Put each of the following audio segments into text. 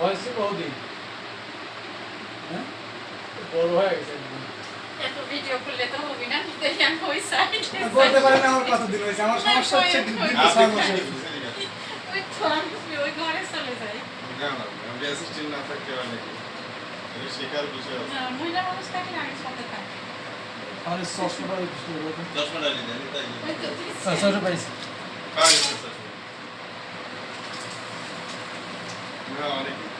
হয়েছে কদিন হ্যাঁ? বড় হয়ে গেছে বলতে পারেন আমার কতদিন হয়েছে আমার সমস্যা হচ্ছে ওই- ওই- দীর্ঘ ছয় মাস হয়েছে।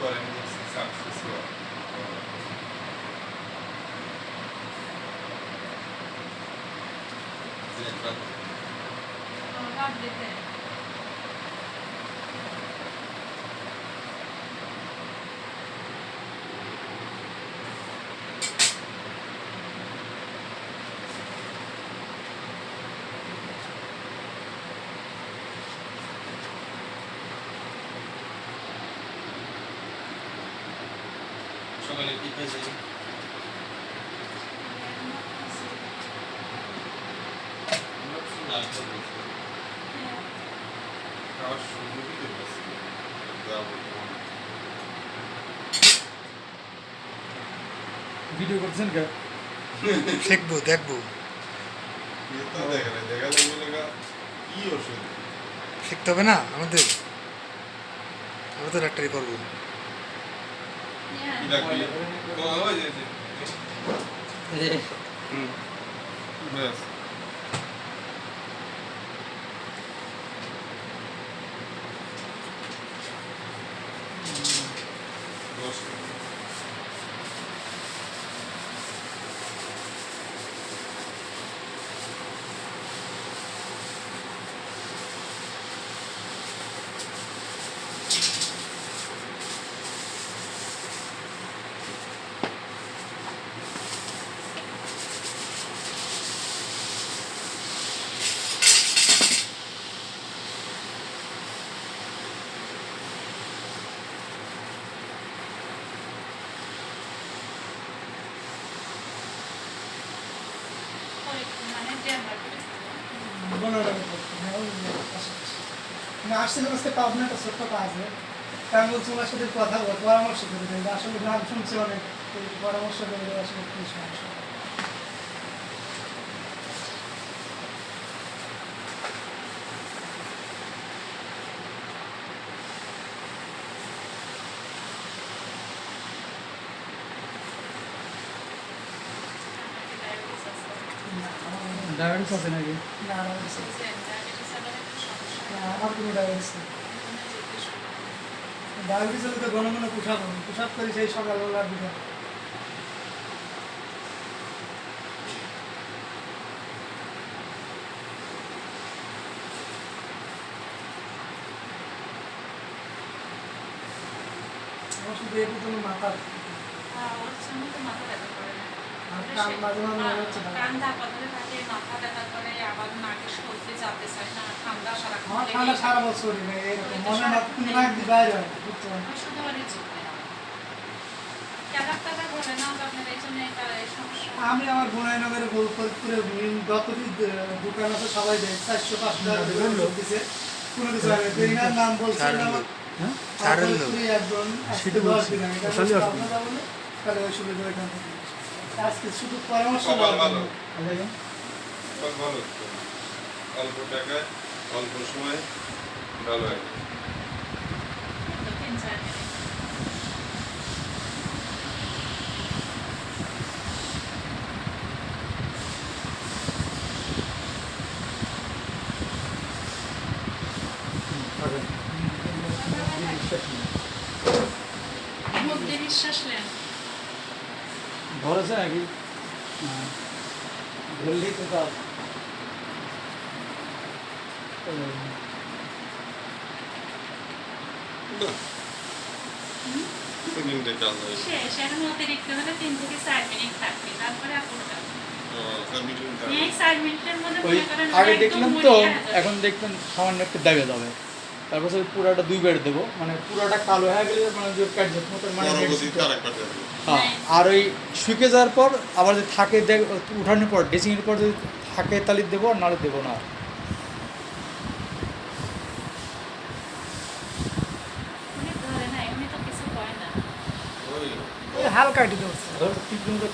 ওই তো আমি ওই ঘরে চলে যাই আমি অ্যাসিস্ট্যান্ট না থাকতে হয় নাকি এটা শেখার বিষয় আছে না, মহিলা মানুষ থাকলে আগে সাথে থাকে আমাদের চশমাটা একটু সুন্দর করে। চশমাটা নিতে আমি তাই ওই তো তুই হ্যাঁ, চশমা পাইছি পাওয়া গেছে চশমা না অনেক করেন সাকসেস বাদ দিতে সকালে কি খেয়েছে ভিডিও করছেন কে দেখব দেখব। শিখতে হবে না আমাদের। আমাদের তো করব। ব্যাস দশ পাবনা সাথে কথা পরামর্শ করে দেয় আসলে নাম শুনছি অনেক পরামর্শ দেয় আসলে কি সমস্যা? ডায়াবেটিস আছে নাকি? আমার না, আমার কোনো ডায়াবেটিস নেই। ডায়াবেটিস হলে তো ঘন ঘন পোশাক পোশাক করি সেই সকালবেলা বিকাল আমার শুধু এই মাথা হ্যাঁ, ওর জন্য তো মাথা ব্যথা করে না। আর কান মাঝে মাঝে মনে হচ্ছে ঠান্ডা সারা বছরই এরকম মনে না কোনো বাইরে হয়। আমি আমার গুণাইনগরে গোল ফরিদপুরে যতটি দোকান আছে সবাই দেয় চারশো পাঁচশো টাকা লোক। দিছে কোনো কিছু না। নাম বলছে হ্যাঁ? একজন দশ দিন আগে। তাহলে সুবিধা এখান থেকে। আজকে শুধু পরামর্শ ভালো। ভালো। অল্প টাকায় অল্প সময়ে ভালো চার ধরেছে নাকি? হ্যাঁ। ধরলেই তো তার আগে দেখলাম তো এখন দেখবেন সামান্য একটু দাবে যাবে তারপর সেই পুরাটা দুই বেড দেবো। মানে পুরাটা কালো হয়ে গেলে মানে যে মতো মানে হ্যাঁ আর ওই শুকে যাওয়ার পর আবার যদি থাকে দেখ উঠানোর পর ড্রেসিংয়ের পর যদি থাকে তাহলে দেবো আর নাহলে দেবো না। হালকা টিপটুম করে